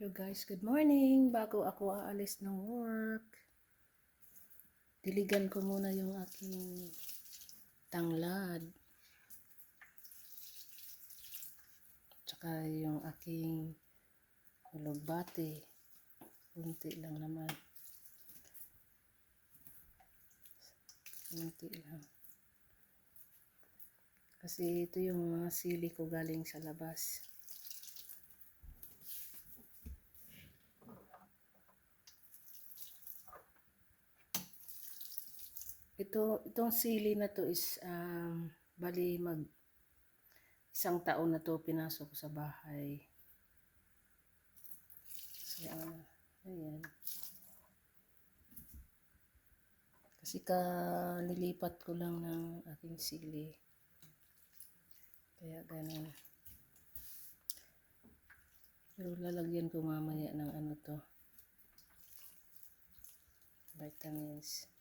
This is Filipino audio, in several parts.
Hello guys, good morning. Bago ako aalis ng work, diligan ko muna yung aking tanglad. Tsaka yung aking hulugbate. Kunti lang naman. Kunti lang. Kasi ito yung mga sili ko galing sa labas. Ito, itong sili na to is, um, bali mag isang taon na to pinasok sa bahay. So, ah, ayan. Kasi ka nilipat ko lang ng aking sili. Kaya ganun. Pero lalagyan ko mamaya ng ano to. Vitamins.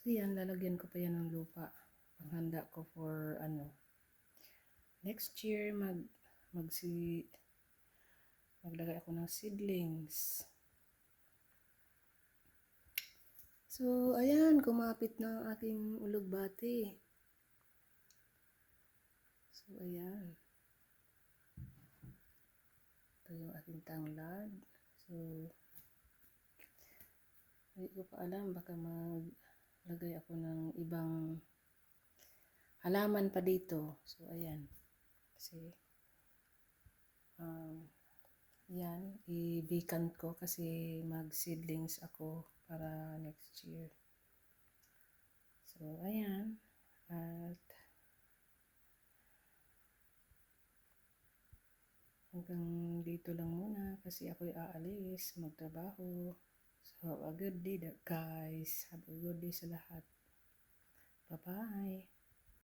So yan, lalagyan ko pa yan ng lupa. Panghanda ko for ano. Next year, mag, magsi, maglagay ako ng seedlings. So, ayan, kumapit na ang aking ulugbati. So, ayan. Ito yung aking tanglad. So, hindi ko pa alam, baka maglagay ako ng ibang halaman pa dito. So, ayan. Kasi, um, yan, i-vacant ko kasi mag-seedlings ako para next year. So, ayan. At, hanggang dito lang muna kasi ako'y aalis, magtrabaho. So, have a good day guys. Have a good day sa lahat. Bye-bye.